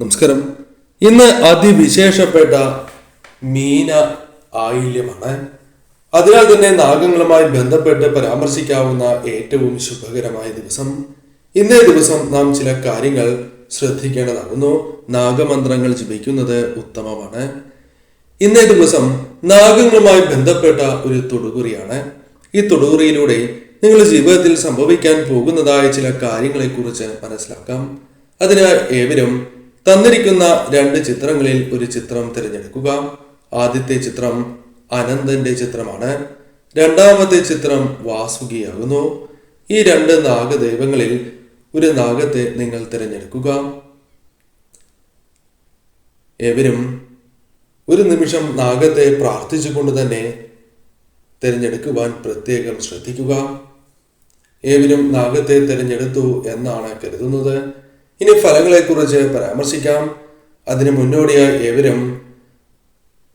നമസ്കാരം. ഇന്ന് അതിവിശേഷപ്പെട്ട മീന ആയില്യമാണ്. അതിനാൽ തന്നെ നാഗങ്ങളുമായി ബന്ധപ്പെട്ട് പരാമർശിക്കാവുന്ന ഏറ്റവും ശുഭകരമായ ദിവസം. ഇന്നേ ദിവസം നാം ചില കാര്യങ്ങൾ ശ്രദ്ധിക്കേണ്ടതാകുന്നു നാഗമന്ത്രങ്ങൾ ജപിക്കുന്നത് ഉത്തമമാണ്. ഇന്നേ ദിവസം നാഗങ്ങളുമായി ബന്ധപ്പെട്ട ഒരു തൊടുകുറിയാണ്. ഈ തൊടുകുറിയിലൂടെ നിങ്ങൾ ജീവിതത്തിൽ സംഭവിക്കാൻ പോകുന്നതായ ചില കാര്യങ്ങളെക്കുറിച്ച് മനസ്സിലാക്കാം. അതിനാൽ ഏവരും തന്നിരിക്കുന്ന രണ്ട് ചിത്രങ്ങളിൽ ഒരു ചിത്രം തിരഞ്ഞെടുക്കുക. ആദ്യത്തെ ചിത്രം അനന്തന്റെ ചിത്രമാണ്. രണ്ടാമത്തെ ചിത്രം വാസുകിയാകുന്നു. ഈ രണ്ട് നാഗദൈവങ്ങളിൽ ഒരു നാഗത്തെ നിങ്ങൾ തിരഞ്ഞെടുക്കുക. ഏവരും ഒരു നിമിഷം നാഗത്തെ പ്രാർത്ഥിച്ചുകൊണ്ട് തന്നെ തിരഞ്ഞെടുക്കുവാൻ പ്രത്യേകം ശ്രദ്ധിക്കുക. ഏവരും നാഗത്തെ തിരഞ്ഞെടുത്തു എന്നാണ് കരുതുന്നത്. ഇനി ഫലങ്ങളെക്കുറിച്ച് പരാമർശിക്കാം. അതിനു മുന്നോടിയായി ഏവരും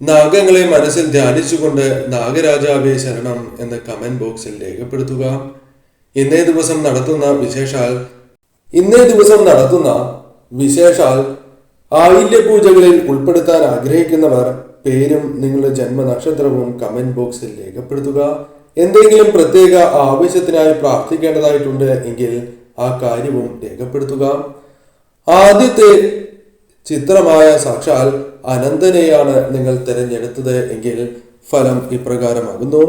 നാഗങ്ങളെ മനസ്സിൽ ധ്യാനിച്ചുകൊണ്ട് നാഗരാജാവേ ശരണം എന്ന കമന്റ് ബോക്സിൽ രേഖപ്പെടുത്തുക. ഇന്നേ ദിവസം നടത്തുന്ന വിശേഷാൽ ഇന്നേ ദിവസം നടത്തുന്ന വിശേഷാൽ ആയില്യ പൂജകളിൽ ഉൾപ്പെടുത്താൻ ആഗ്രഹിക്കുന്നവർ പേരും നിങ്ങളുടെ ജന്മനക്ഷത്രവും കമന്റ് ബോക്സിൽ രേഖപ്പെടുത്തുക. എന്തെങ്കിലും പ്രത്യേക ആവശ്യത്തിനായി പ്രാർത്ഥിക്കേണ്ടതായിട്ടുണ്ട് എങ്കിൽ ആ കാര്യവും രേഖപ്പെടുത്തുക. ആദ്യത്തെ ചിത്രമായ സാക്ഷാൽ അനന്തനെയാണ് നിങ്ങൾ തിരഞ്ഞെടുത്തത് എങ്കിൽ ഫലം ഇപ്രകാരമാകുന്നു.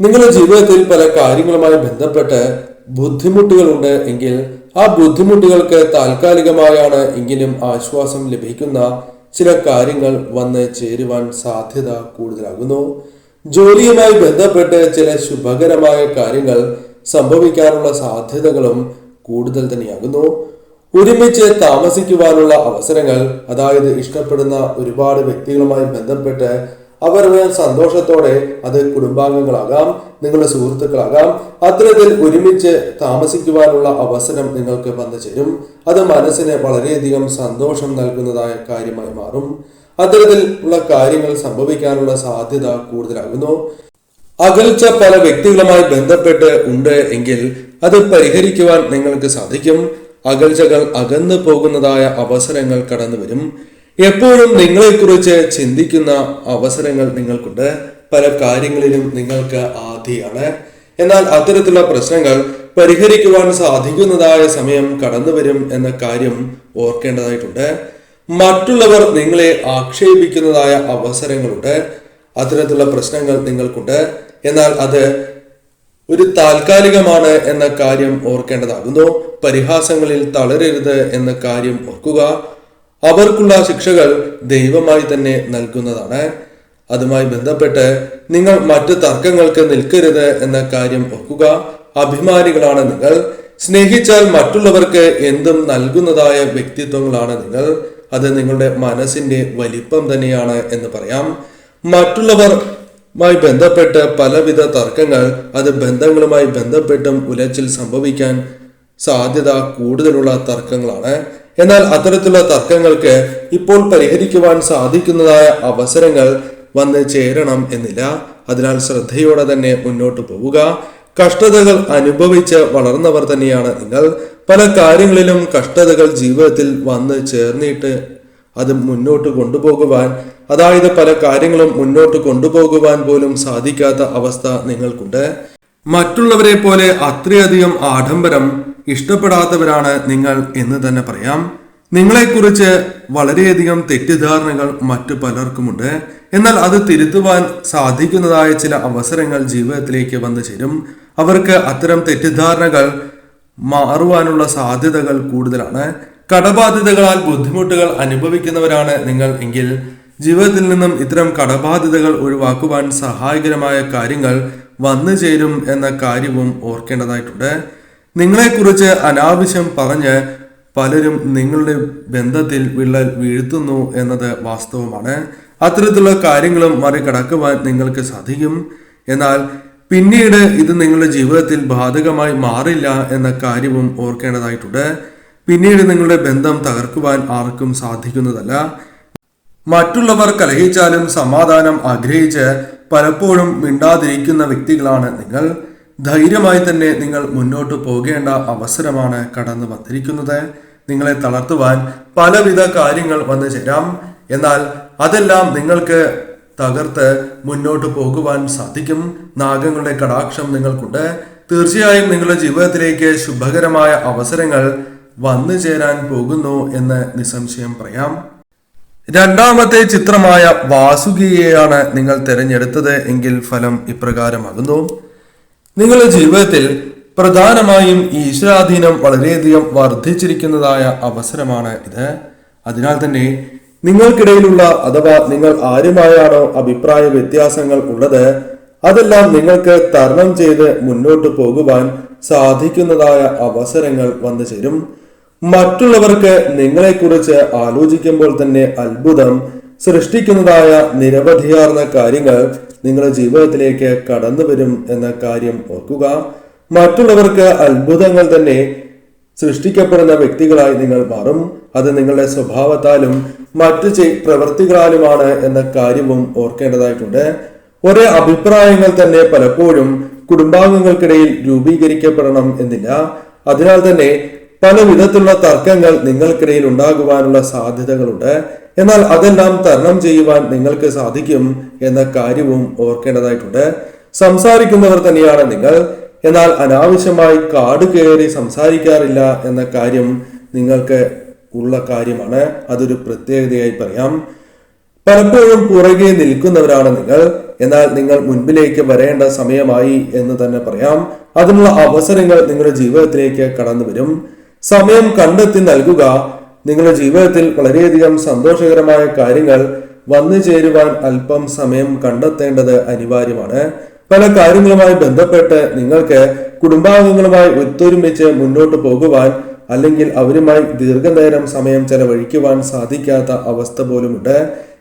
നിങ്ങളുടെ ജീവിതത്തിൽ പല കാര്യങ്ങളുമായി ബന്ധപ്പെട്ട് ബുദ്ധിമുട്ടുകളുണ്ട് എങ്കിൽ ആ ബുദ്ധിമുട്ടുകൾക്ക് താൽക്കാലികമായാണ് എങ്കിലും ആശ്വാസം ലഭിക്കുന്ന ചില കാര്യങ്ങൾ വന്ന് ചേരുവാൻ സാധ്യത കൂടുതലാകുന്നു. ജോലിയുമായി ബന്ധപ്പെട്ട് ചില ശുഭകരമായ കാര്യങ്ങൾ സംഭവിക്കാനുള്ള സാധ്യതകളും കൂടുതൽ തന്നെയാകുന്നു. ഒരുമിച്ച് താമസിക്കുവാനുള്ള അവസരങ്ങൾ അതായത് ഇഷ്ടപ്പെടുന്ന ഒരുപാട് വ്യക്തികളുമായി ബന്ധപ്പെട്ട് അവർ സന്തോഷത്തോടെ അത് കുടുംബാംഗങ്ങളാകാം നിങ്ങളുടെ സുഹൃത്തുക്കളാകാം. അത്തരത്തിൽ ഒരുമിച്ച് താമസിക്കുവാനുള്ള അവസരം നിങ്ങൾക്ക് വന്നു ചേരും. അത് മനസ്സിന് വളരെയധികം സന്തോഷം നൽകുന്നതായ കാര്യമായി മാറും. അത്തരത്തിൽ ഉള്ള കാര്യങ്ങൾ സംഭവിക്കാനുള്ള സാധ്യത കൂടുതലാകുന്നു. അകൽച്ച പല വ്യക്തികളുമായി ബന്ധപ്പെട്ട് ഉണ്ട് എങ്കിൽ അത് പരിഹരിക്കുവാൻ നിങ്ങൾക്ക് സാധിക്കും. അകൽച്ചകൾ അകന്നു പോകുന്നതായ അവസരങ്ങൾ കടന്നു വരും എപ്പോഴും നിങ്ങളെക്കുറിച്ച് ചിന്തിക്കുന്ന അവസരങ്ങൾ നിങ്ങൾക്കുണ്ട്. പല കാര്യങ്ങളിലും നിങ്ങൾക്ക് ആധിയാണ്. എന്നാൽ അത്തരത്തിലുള്ള പ്രശ്നങ്ങൾ പരിഹരിക്കുവാൻ സാധിക്കുന്നതായ സമയം കടന്നു വരും എന്ന കാര്യം ഓർക്കേണ്ടതായിട്ടുണ്ട്. മറ്റുള്ളവർ നിങ്ങളെ ആക്ഷേപിക്കുന്നതായ അവസരങ്ങളുണ്ട്. അത്തരത്തിലുള്ള പ്രശ്നങ്ങൾ നിങ്ങൾക്കുണ്ട്. എന്നാൽ അത് ഒരു താൽക്കാലികമാണ് എന്ന കാര്യം ഓർക്കേണ്ടതാകുന്നു പരിഹാസങ്ങളിൽ തളരരുത് എന്ന കാര്യം ഓർക്കുക. അവർക്കുള്ള ശിക്ഷകൾ ദൈവമായി തന്നെ നൽകുന്നതാണ്. അതുമായി ബന്ധപ്പെട്ട് നിങ്ങൾ മറ്റ് തർക്കങ്ങൾക്ക് നിൽക്കരുത് എന്ന കാര്യം ഓർക്കുക. അഭിമാനികളാണ് നിങ്ങൾ. സ്നേഹിച്ചാൽ മറ്റുള്ളവർക്ക് എന്തും നൽകുന്നതായ വ്യക്തിത്വങ്ങളാണ് നിങ്ങൾ. അത് നിങ്ങളുടെ മനസ്സിന്റെ വലിപ്പം തന്നെയാണ് എന്ന് പറയാം. മറ്റുള്ളവർ മായി ബന്ധപ്പെട്ട് പലവിധ തർക്കങ്ങൾ അത് ബന്ധങ്ങളുമായി ബന്ധപ്പെട്ടും ഉലച്ചിൽ സംഭവിക്കാൻ സാധ്യത കൂടുതലുള്ള തർക്കങ്ങളാണ്. എന്നാൽ അത്തരത്തിലുള്ള തർക്കങ്ങൾക്ക് ഇപ്പോൾ പരിഹരിക്കുവാൻ സാധിക്കുന്നതായ അവസരങ്ങൾ വന്ന് ചേരണം എന്നില്ല. അതിനാൽ ശ്രദ്ധയോടെ തന്നെ മുന്നോട്ട് പോവുക. കഷ്ടതകൾ അനുഭവിച്ച് വളർന്നവർ തന്നെയാണ് നിങ്ങൾ. പല കാര്യങ്ങളിലും കഷ്ടതകൾ ജീവിതത്തിൽ വന്ന് ചേർന്നിട്ട് അത് മുന്നോട്ട് കൊണ്ടുപോകുവാൻ അതായത് പല കാര്യങ്ങളും മുന്നോട്ട് കൊണ്ടുപോകുവാൻ പോലും സാധിക്കാത്ത അവസ്ഥ നിങ്ങൾക്കുണ്ട്. മറ്റുള്ളവരെ പോലെ അത്രയധികം ആഡംബരം ഇഷ്ടപ്പെടാത്തവരാണ് നിങ്ങൾ എന്ന് തന്നെ പറയാം. നിങ്ങളെക്കുറിച്ച് വളരെയധികം തെറ്റിദ്ധാരണകൾ മറ്റു പലർക്കുമുണ്ട്. എന്നാൽ അത് തിരുത്തുവാൻ സാധിക്കുന്നതായ ചില അവസരങ്ങൾ ജീവിതത്തിലേക്ക് വന്നു ചേരും. അവർക്ക് അത്തരം തെറ്റിദ്ധാരണകൾ മാറുവാനുള്ള സാധ്യതകൾ കൂടുതലാണ്. കടബാധ്യതകളാൽ ബുദ്ധിമുട്ടുകൾ അനുഭവിക്കുന്നവരാണ് നിങ്ങൾ എങ്കിൽ ജീവിതത്തിൽ നിന്നും ഇത്തരം കടബാധ്യതകൾ ഒഴിവാക്കുവാൻ സഹായകരമായ കാര്യങ്ങൾ വന്നു ചേരും എന്ന കാര്യവും ഓർക്കേണ്ടതായിട്ടുണ്ട്. നിങ്ങളെക്കുറിച്ച് അനാവശ്യം പറഞ്ഞ് പലരും നിങ്ങളുടെ ബന്ധത്തിൽ വിള്ളൽ വീഴ്ത്തുന്നു എന്നത് വാസ്തവമാണ്. അത്തരത്തിലുള്ള കാര്യങ്ങളും മറികടക്കുവാൻ നിങ്ങൾക്ക് സാധിക്കും. എന്നാൽ പിന്നീട് ഇത് നിങ്ങളുടെ ജീവിതത്തിൽ ബാധകമായി മാറില്ല എന്ന കാര്യവും ഓർക്കേണ്ടതായിട്ടുണ്ട്. പിന്നീട് നിങ്ങളുടെ ബന്ധം തകർക്കുവാൻ ആർക്കും സാധിക്കുന്നതല്ല. മറ്റുള്ളവർ കലഹിച്ചാലും സമാധാനം ആഗ്രഹിച്ച് പലപ്പോഴും മിണ്ടാതിരിക്കുന്ന വ്യക്തികളാണ് നിങ്ങൾ. ധൈര്യമായി തന്നെ നിങ്ങൾ മുന്നോട്ട് പോകേണ്ട അവസരമാണ് കടന്നു വന്നിരിക്കുന്നത്. നിങ്ങളെ തളർത്തുവാൻ പലവിധ കാര്യങ്ങൾ വന്നു ചേരാം. എന്നാൽ അതെല്ലാം നിങ്ങൾക്ക് തകർത്ത് മുന്നോട്ട് പോകുവാൻ സാധിക്കും. നാഗങ്ങളുടെ കടാക്ഷം നിങ്ങൾക്കുണ്ട്. തീർച്ചയായും നിങ്ങളുടെ ജീവിതത്തിലേക്ക് ശുഭകരമായ അവസരങ്ങൾ വന്നു ചേരാൻ പോകുന്നു എന്ന് നിസ്സംശയം പറയാം. രണ്ടാമത്തെ ചിത്രമായ വാസുകിയെയാണ് നിങ്ങൾ തിരഞ്ഞെടുത്തത് എങ്കിൽ ഫലം ഇപ്രകാരമാകുന്നു. നിങ്ങളുടെ ജീവിതത്തിൽ പ്രധാനമായും ഈശ്വരാധീനം വളരെയധികം വർദ്ധിച്ചിരിക്കുന്നതായ അവസരമാണ് ഇത്. അതിനാൽ തന്നെ നിങ്ങൾക്കിടയിലുള്ള അഥവാ നിങ്ങൾ ആരുമായാണോ അഭിപ്രായ വ്യത്യാസങ്ങൾ ഉള്ളത് അതെല്ലാം നിങ്ങൾക്ക് തരണം ചെയ്ത് മുന്നോട്ട് പോകുവാൻ സാധിക്കുന്നതായ അവസരങ്ങൾ വന്നു ചേരും. മറ്റുള്ളവർക്ക് നിങ്ങളെക്കുറിച്ച് ആലോചിക്കുമ്പോൾ തന്നെ അത്ഭുതം സൃഷ്ടിക്കുന്നതായ നിരവധിയാർന്ന കാര്യങ്ങൾ നിങ്ങളുടെ ജീവിതത്തിലേക്ക് കടന്നു വരും എന്ന കാര്യം ഓർക്കുക. മറ്റുള്ളവർക്ക് അത്ഭുതങ്ങൾ തന്നെ സൃഷ്ടിക്കപ്പെടുന്ന വ്യക്തികളായി നിങ്ങൾ മാറും. അത് നിങ്ങളുടെ സ്വഭാവത്താലും മറ്റു പ്രവൃത്തികളാലുമാണ് എന്ന കാര്യവും ഓർക്കേണ്ടതായിട്ടുണ്ട്. ഒരേ അഭിപ്രായങ്ങൾ തന്നെ പലപ്പോഴും കുടുംബാംഗങ്ങൾക്കിടയിൽ രൂപീകരിക്കപ്പെടണം എന്നില്ല. അതിനാൽ തന്നെ പല വിധത്തിലുള്ള തർക്കങ്ങൾ നിങ്ങൾക്കിടയിൽ ഉണ്ടാകുവാനുള്ള സാധ്യതകളുണ്ട്. എന്നാൽ അതെല്ലാം തരണം ചെയ്യുവാൻ നിങ്ങൾക്ക് സാധിക്കും എന്ന കാര്യവും ഓർക്കേണ്ടതായിട്ടുണ്ട്. സംസാരിക്കുന്നവർ തന്നെയാണ് നിങ്ങൾ. എന്നാൽ അനാവശ്യമായി കാട് കയറി സംസാരിക്കാറില്ല എന്ന കാര്യം നിങ്ങൾക്ക് ഉള്ള കാര്യമാണ്. അതൊരു പ്രത്യേകതയായി പറയാം. പലപ്പോഴും പുറകെ നിൽക്കുന്നവരാണ് നിങ്ങൾ. എന്നാൽ നിങ്ങൾ മുൻപിലേക്ക് വരേണ്ട സമയമായി എന്ന് തന്നെ പറയാം. അതിനുള്ള അവസരങ്ങൾ നിങ്ങളുടെ ജീവിതത്തിലേക്ക് കടന്നു വരും സമയം കണ്ടെത്തി നൽകുക. നിങ്ങളുടെ ജീവിതത്തിൽ വളരെയധികം സന്തോഷകരമായ കാര്യങ്ങൾ വന്നു ചേരുവാൻ അല്പം സമയം കണ്ടെത്തേണ്ടത് അനിവാര്യമാണ്. പല കാര്യങ്ങളുമായി ബന്ധപ്പെട്ട് നിങ്ങൾക്ക് കുടുംബാംഗങ്ങളുമായി ഒത്തൊരുമിച്ച് മുന്നോട്ട് പോകുവാൻ അല്ലെങ്കിൽ അവരുമായി ദീർഘനേരം സമയം ചെലവഴിക്കുവാൻ സാധിക്കാത്ത അവസ്ഥ പോലുമുണ്ട്.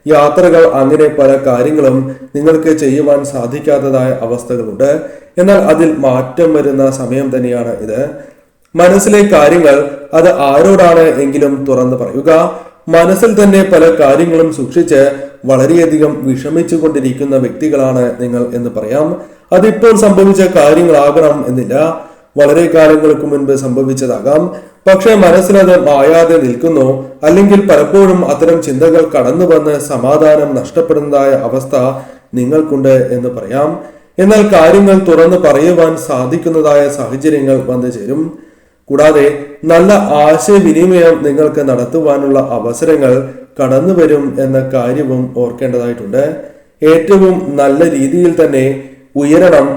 യാത്രകൾ അങ്ങനെ പല കാര്യങ്ങളും നിങ്ങൾക്ക് ചെയ്യുവാൻ സാധിക്കാത്തതായ അവസ്ഥകളുണ്ട് എന്നാൽ അതിൽ മാറ്റം വരുന്ന സമയം തന്നെയാണ് ഇത്. മനസ്സിലെ കാര്യങ്ങൾ അത് ആരോടാണ് എങ്കിലും തുറന്നു പറയുക. മനസ്സിൽ തന്നെ പല കാര്യങ്ങളും സൂക്ഷിച്ച് വളരെയധികം വിഷമിച്ചു വ്യക്തികളാണ് നിങ്ങൾ എന്ന് പറയാം. അതിപ്പോൾ സംഭവിച്ച കാര്യങ്ങളാകണം എന്നില്ല. വളരെ കാലങ്ങൾക്ക് മുൻപ് സംഭവിച്ചതാകാം. പക്ഷെ മനസ്സിലത് മായാതെ നിൽക്കുന്നു. അല്ലെങ്കിൽ പലപ്പോഴും അത്തരം ചിന്തകൾ കടന്നു വന്ന് സമാധാനം നഷ്ടപ്പെടുന്നതായ അവസ്ഥ നിങ്ങൾക്കുണ്ട് എന്ന് പറയാം. എന്നാൽ കാര്യങ്ങൾ തുറന്നു പറയുവാൻ സാധിക്കുന്നതായ സാഹചര്യങ്ങൾ വന്നു ചേരും. കൂടാതെ നല്ല ആശയവിനിമയം നിങ്ങൾക്ക് നടത്തുവാനുള്ള അവസരങ്ങൾ കടന്നു വരും എന്ന കാര്യവും ഓർക്കേണ്ടതായിട്ടുണ്ട്. ഏറ്റവും നല്ല രീതിയിൽ തന്നെ ഉയരണം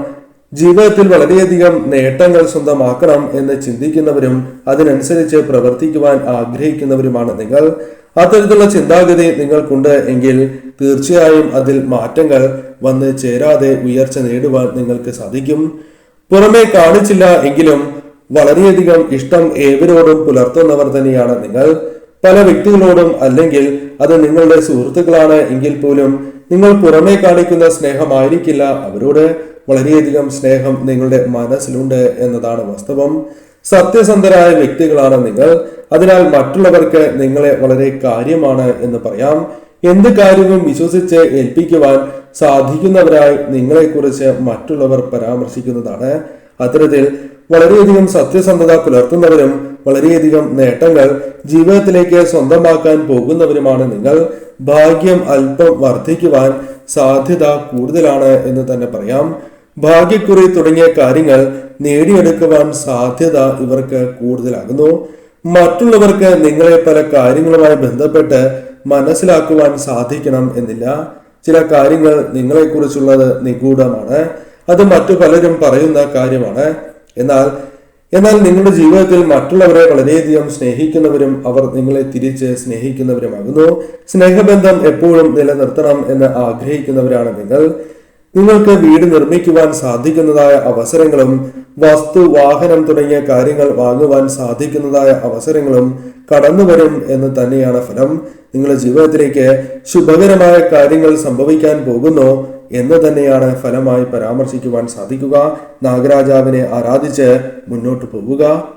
ജീവിതത്തിൽ വളരെയധികം നേട്ടങ്ങൾ സ്വന്തമാക്കണം എന്ന് ചിന്തിക്കുന്നവരും അതിനനുസരിച്ച് പ്രവർത്തിക്കുവാൻ ആഗ്രഹിക്കുന്നവരുമാണ് നിങ്ങൾ. അത്തരത്തിലുള്ള ചിന്താഗതി നിങ്ങൾക്കുണ്ട് എങ്കിൽ തീർച്ചയായും അതിൽ മാറ്റങ്ങൾ വന്ന് ചേരാതെ ഉയർച്ച നേടുവാൻ നിങ്ങൾക്ക് സാധിക്കും. പുറമെ കാണിച്ചില്ല എങ്കിലും വളരെയധികം ഇഷ്ടം ഏവരോടും പുലർത്തുന്നവർ തന്നെയാണ്. നിങ്ങൾ പല വ്യക്തികളോടും അല്ലെങ്കിൽ അത് നിങ്ങളുടെ സുഹൃത്തുക്കളാണ് എങ്കിൽ പോലും നിങ്ങൾ പുറമേ കാണിക്കുന്ന സ്നേഹമായിരിക്കില്ല. അവരോട് വളരെയധികം സ്നേഹം നിങ്ങളുടെ മനസ്സിലുണ്ട് എന്നതാണ് വാസ്തവം. സത്യസന്ധരായ വ്യക്തികളാണ് നിങ്ങൾ. അതിനാൽ മറ്റുള്ളവർക്ക് നിങ്ങളെ വളരെ കാര്യമാണ് എന്ന് പറയാം. എന്ത് കാര്യവും വിശ്വസിച്ച് ഏൽപ്പിക്കുവാൻ സാധിക്കുന്നവരായി നിങ്ങളെക്കുറിച്ച് മറ്റുള്ളവർ പരാമർശിക്കുന്നതാണ്. അത്തരത്തിൽ വളരെയധികം സത്യസന്ധത പുലർത്തുന്നവരും വളരെയധികം നേട്ടങ്ങൾ ജീവിതത്തിലേക്ക് സ്വന്തമാക്കാൻ പോകുന്നവരുമാണ് നിങ്ങൾ. ഭാഗ്യം അല്പം വർദ്ധിക്കുവാൻ സാധ്യത കൂടുതലാണ് എന്ന് തന്നെ പറയാം. ഭാഗ്യക്കുറി തുടങ്ങിയ കാര്യങ്ങൾ നേടിയെടുക്കുവാൻ സാധ്യത ഇവർക്ക് കൂടുതലാകുന്നു. മറ്റുള്ളവർക്ക് നിങ്ങളെ പല കാര്യങ്ങളുമായി ബന്ധപ്പെട്ട് മനസ്സിലാക്കുവാൻ സാധിക്കണം എന്നില്ല. ചില കാര്യങ്ങൾ നിങ്ങളെക്കുറിച്ചുള്ളത് നിഗൂഢമാണ്. അത് മറ്റു പലരും പറയുന്ന കാര്യമാണ്. എന്നാൽ എന്നാൽ നിങ്ങളുടെ ജീവിതത്തിൽ മറ്റുള്ളവരെ വളരെയധികം സ്നേഹിക്കുന്നവരും അവർ നിങ്ങളെ തിരിച്ച് സ്നേഹിക്കുന്നവരുമാകുന്നു. സ്നേഹബന്ധം എപ്പോഴും നിലനിർത്തണം എന്ന് ആഗ്രഹിക്കുന്നവരാണ് നിങ്ങൾ. നിങ്ങൾക്ക് വീട് നിർമ്മിക്കുവാൻ സാധിക്കുന്നതായ അവസരങ്ങളും വസ്തു വാഹനം തുടങ്ങിയ കാര്യങ്ങൾ വാങ്ങുവാൻ സാധിക്കുന്നതായ അവസരങ്ങളും കടന്നു വരും എന്ന് തന്നെയാണ് ഫലം. നിങ്ങളുടെ ജീവിതത്തിലേക്ക് ശുഭകരമായ കാര്യങ്ങൾ സംഭവിക്കാൻ പോകുന്നു. എന്ന് തന്നെയാണ് ഫലമായി പരാമർശിക്കുവാൻ സാധിക്കുക. നാഗരാജാവിനെ ആരാധിച്ച് മുന്നോട്ട് പോവുക.